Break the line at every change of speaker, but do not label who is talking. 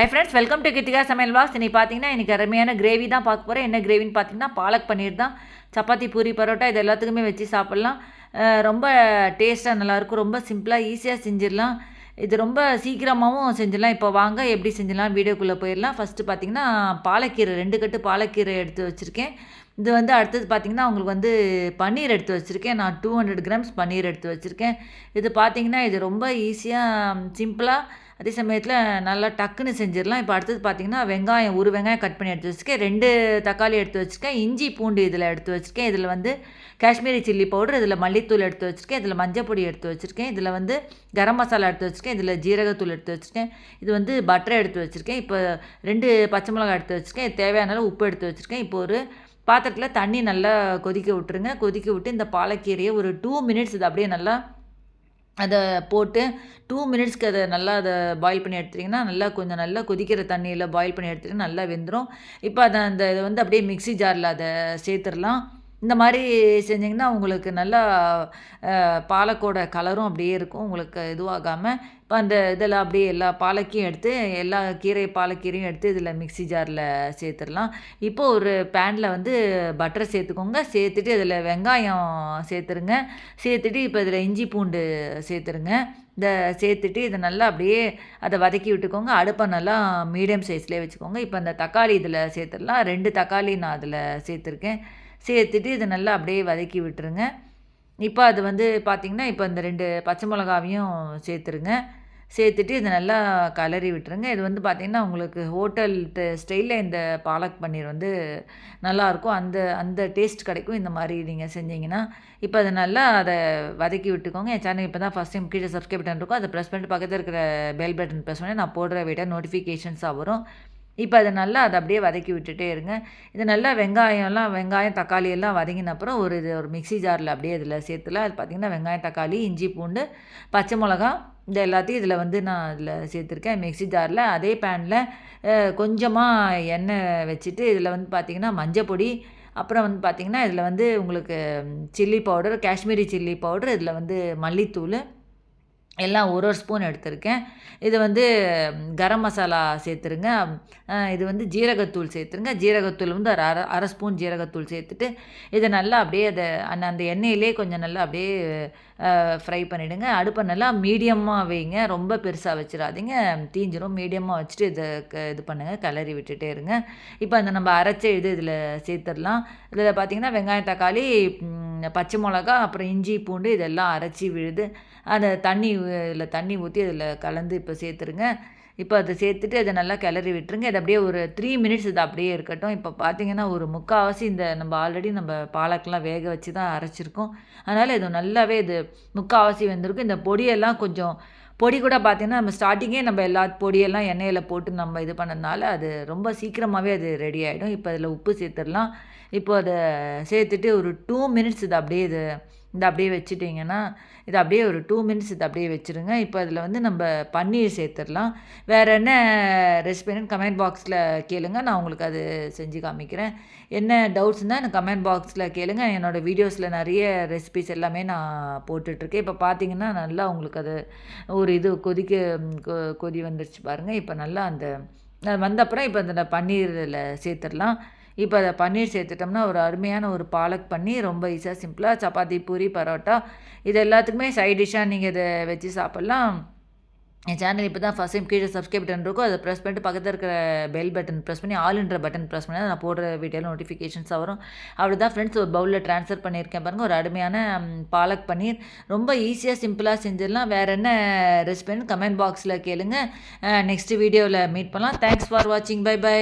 Hi friends welcome to Kiruthika Samayal box இன்னைக்கு பார்த்தீங்கன்னா எனக்கு அருமையான கிரேவி தான் பார்க்க போகிறேன் என்ன கிரேவின்னு பார்த்தீங்கன்னா பாலக் பன்னீர் தான். சப்பாத்தி பூரி பரோட்டா இது எல்லாத்துக்குமே வச்சு சாப்பிட்லாம். ரொம்ப டேஸ்ட்டாக நல்லாயிருக்கும். ரொம்ப சிம்பிளாக ஈஸியாக செஞ்சிடலாம். இது ரொம்ப சீக்கிரமாகவும் செஞ்சிடலாம். இப்போ வாங்க எப்படி செஞ்சிடலாம் வீடியோக்குள்ளே போயிடலாம். ஃபஸ்ட்டு பார்த்தீங்கன்னா பாலக்கீரை ரெண்டு கட்டு பாலக்கீரை எடுத்து வச்சுருக்கேன். இது வந்து அடுத்தது பார்த்திங்கன்னா உங்களுக்கு வந்து பன்னீர் எடுத்து வச்சுருக்கேன் நான் டூ ஹண்ட்ரட் கிராம்ஸ் பன்னீர் எடுத்து வச்சுருக்கேன் இது பார்த்தீங்கன்னா இது ரொம்ப ஈஸியாக சிம்பிளாக அதே சமயத்தில் நல்லா டக்குன்னு செஞ்சிடலாம் இப்போ அடுத்தது பார்த்தீங்கன்னா வெங்காயம் ஒரு வெங்காயம் கட் பண்ணி எடுத்து வச்சுருக்கேன் ரெண்டு தக்காளி எடுத்து வச்சுருக்கேன் இஞ்சி பூண்டு இதில் எடுத்து வச்சுருக்கேன் இதில் வந்து காஷ்மீரி சில்லி பவுடர் இதில் மல்லித்தூள் எடுத்து வச்சுருக்கேன் இதில் மஞ்சள் பொடி எடுத்து வச்சுருக்கேன் இதில் வந்து கரம் மசாலா எடுத்து வச்சுருக்கேன் இதில் ஜீரகத்தூள் எடுத்து வச்சுருக்கேன் இது வந்து பட்டரை எடுத்து வச்சுருக்கேன் இப்போ ரெண்டு பச்சை மிளகாய் எடுத்து வச்சுருக்கேன் இது தேவையான அளவு உப்பு எடுத்து வச்சுருக்கேன் இப்போ ஒரு பாத்திரத்தில் தண்ணி நல்லா கொதிக்க விட்டுருங்க. கொதிக்க விட்டு இந்த பாலக்கீரையை ஒரு டூ மினிட்ஸ் இது அப்படியே நல்லா அதை போட்டு டூ மினிட்ஸ்க்கு அதை நல்லா அதை பாயில் பண்ணி எடுத்துட்டிங்கன்னா நல்லா கொஞ்சம் நல்லா கொதிக்கிற தண்ணியில் பாயில் பண்ணி எடுத்துட்டிங்கன்னா நல்லா வெந்துடும் இப்போ அதை அந்த இதை வந்து அப்படியே மிக்ஸி ஜாரில் அதை சேர்த்துடலாம். இந்த மாதிரி செஞ்சிங்கன்னா உங்களுக்கு நல்லா பாலக்கோட கலரும் அப்படியே இருக்கும். உங்களுக்கு இதுவாகாமல் இப்போ அந்த இதில் அப்படியே எல்லா பாலக்கையும் எடுத்து எல்லா கீரை பாலக்கீரையும் எடுத்து இதில் மிக்ஸி ஜாரில் சேர்த்துடலாம். இப்போது ஒரு பேனில் வந்து பட்டரை சேர்த்துக்கோங்க. சேர்த்துட்டு இதில் வெங்காயம் சேர்த்துருங்க. சேர்த்துட்டு இப்போ இதில் இஞ்சி பூண்டு சேர்த்துருங்க. இந்த சேர்த்துட்டு இதை நல்லா அப்படியே அதை வதக்கி விட்டுக்கோங்க. அடுப்பை நல்லா மீடியம் சைஸ்லேயே வச்சுக்கோங்க. இப்போ அந்த தக்காளி இதில் சேர்த்துடலாம். ரெண்டு தக்காளி நான் அதில் சேர்த்துருக்கேன். சேர்த்துட்டு இதை நல்லா அப்படியே வதக்கி விட்டுருங்க. இப்போ அது வந்து பார்த்திங்கன்னா இப்போ இந்த ரெண்டு பச்சை மிளகாவையும் சேர்த்துருங்க. சேர்த்துட்டு இதை நல்லா கலரி விட்டுருங்க. இது வந்து பார்த்திங்கன்னா உங்களுக்கு ஹோட்டல் ஸ்டைலில் இந்த பாலக் பன்னீர் வந்து நல்லாயிருக்கும் அந்த அந்த டேஸ்ட் கிடைக்கும். இந்த மாதிரி நீங்கள் செஞ்சீங்கன்னா இப்போ அதை நல்லா அதை வதக்கி விட்டுக்கோங்க. என் சேனல் இப்போ தான் ஃபஸ்ட் டைம் கீழே சப்ஸ்கிரைப் பட்டன் இருக்கும். அதை ப்ரெஸ் பண்ணிட்டு பக்கத்தில் இருக்கிற பெல் பட்டன் ப்ரெஸ் பண்ணி நான் போடுற வீடியோ நோட்டிஃபிகேஷன்ஸாக வரும். இப்போ அதை நல்லா அதை அப்படியே வதக்கி விட்டுட்டே இருங்க. இது நல்லா வெங்காயம்லாம் வெங்காயம் தக்காளி எல்லாம் வதங்கின அப்புறம் ஒரு இது ஒரு மிக்ஸி ஜாரில் அப்படியே இதில் சேர்த்துல அது பார்த்திங்கன்னா வெங்காயம் தக்காளி இஞ்சி பூண்டு பச்சை மிளகா இது எல்லாத்தையும் இதில் வந்து நான் இதில் சேர்த்துருக்கேன். மிக்ஸி ஜாரில் அதே பேனில் கொஞ்சமாக எண்ணெய் வச்சுட்டு இதில் வந்து பார்த்திங்கன்னா மஞ்சள் பொடி அப்புறம் வந்து பார்த்திங்கன்னா இதில் வந்து உங்களுக்கு chilli powder Kashmiri chilli powder இதில் வந்து மல்லித்தூள் எல்லாம் ஒரு ஒரு ஸ்பூன் எடுத்திருக்கேன். இது வந்து கரம் மசாலா சேர்த்துருங்க. இது வந்து ஜீரகத்தூள் சேர்த்துருங்க. ஜீரகத்தூள் வந்து ஒரு அரை அரை ஸ்பூன் ஜீரகத்தூள் சேர்த்துட்டு இதை நல்லா அப்படியே அதை அந்த அந்த எண்ணெயிலே கொஞ்சம் நல்லா அப்படியே ஃப்ரை பண்ணிவிடுங்க அடுப்பை நல்லா மீடியமாக வைங்க. ரொம்ப பெருசாக வச்சிடாதீங்க. தீஞ்சிரும். மீடியமாக வச்சுட்டு இதை க- இது பண்ணுங்கள் கிளறி விட்டுட்டே இருங்க. இப்போ அந்த நம்ம அரைச்ச இது இதில் சேர்த்துடலாம். இதில் பார்த்தீங்கன்னா வெங்காயம் தக்காளி பச்சை மிளகா அப்புறம் இஞ்சி பூண்டு இதெல்லாம் அரைச்சி விழுது அதை தண்ணி இதில் தண்ணி ஊற்றி அதில் கலந்து இப்போ சேர்த்துருங்க. இப்போ அதை சேர்த்துட்டு அதை நல்லா கிளறி விட்டுருங்க. இது அப்படியே ஒரு த்ரீ மினிட்ஸ் இது அப்படியே இருக்கட்டும். இப்போ பார்த்தீங்கன்னா ஒரு முக்கால்வாசி இந்த நம்ம ஆல்ரெடி நம்ம பாலக்கெலாம் வேக வச்சு தான் அரைச்சிருக்கோம். அதனால் இது நல்லாவே இது முக்கால்வாசி வந்திருக்கும். இந்த பொடியெல்லாம் கொஞ்சம் பொடி கூட பார்த்தீங்கன்னா நம்ம ஸ்டார்டிங்கே நம்ம எல்லா பொடியெல்லாம் எண்ணெயில் போட்டு நம்ம இது பண்ணதுனால அது ரொம்ப சீக்கிரமாகவே அது ரெடி ஆகிடும் இப்போ அதில் உப்பு சேர்த்துடலாம். இப்போ அதை சேர்த்துட்டு ஒரு டூ மினிட்ஸ் இது அப்படியே இது இதை அப்படியே வச்சுட்டிங்கன்னா இது அப்படியே ஒரு டூ மினிட்ஸ் இது அப்படியே வச்சுருங்க. இப்போ அதில் வந்து நம்ம பன்னீர் சேர்த்துடலாம். வேறு என்ன ரெசிபின்னு கமெண்ட் பாக்ஸில் கேளுங்க. நான் உங்களுக்கு அது செஞ்சு காமிக்கிறேன். என்ன டவுட்ஸ்னால் எனக்கு கமெண்ட் பாக்ஸில் கேளுங்க. என்னோடய வீடியோஸில் நிறைய ரெசிபிஸ் எல்லாமே நான் போட்டுட்ருக்கேன். இப்போ பார்த்தீங்கன்னா நல்லா உங்களுக்கு அது ஒரு இது கொதிக்க கொ- கொதி வந்துருச்சு பாருங்கள் இப்போ நல்லா அந்த அது வந்த அப்புறம் இப்போ அந்த பன்னீரில் சேர்த்துடலாம். இப்போ அதை பன்னீர் சேர்த்துட்டோம்னா ஒரு அருமையான ஒரு பாலக் பன்னீர் ரொம்ப ஈஸியாக சிம்பிளாக சப்பாத்தி பூரி பரோட்டா இது எல்லாத்துக்குமே சைட் டிஷ்ஷாக நீங்கள் இதை வச்சு சாப்பிட்லாம். என் சேனல் இப்போ தான் ஃபஸ்ட் டைம் கீழே சப்ஸ்கிரைப் பட்டன் இருக்கும் அதை ப்ரெஸ் பண்ணிட்டு பக்கத்தில் இருக்கிற பெல் பட்டன் ப்ரெஸ் பண்ணி ஆல்ன்ற பட்டன் ப்ரெஸ் பண்ணி நான் போடுற வீடியோவில் நோட்டிஃபிகேஷன்ஸ் வரும். அப்படி தான் ஃப்ரெண்ட்ஸ் ஒரு பவுலில் ட்ரான்ஸ்ஃபர் பண்ணியிருக்கேன் பாருங்கள் ஒரு அருமையான பாலக் பன்னீர். ரொம்ப ஈஸியாக சிம்பிளாக செஞ்சிடலாம். வேறு என்ன ரெசிபின்னு கமெண்ட் பாக்ஸில் கேளுங்க. நெக்ஸ்ட் வீடியோவில் மீட் பண்ணலாம். தேங்க்ஸ் ஃபார் வாட்சிங் பை பை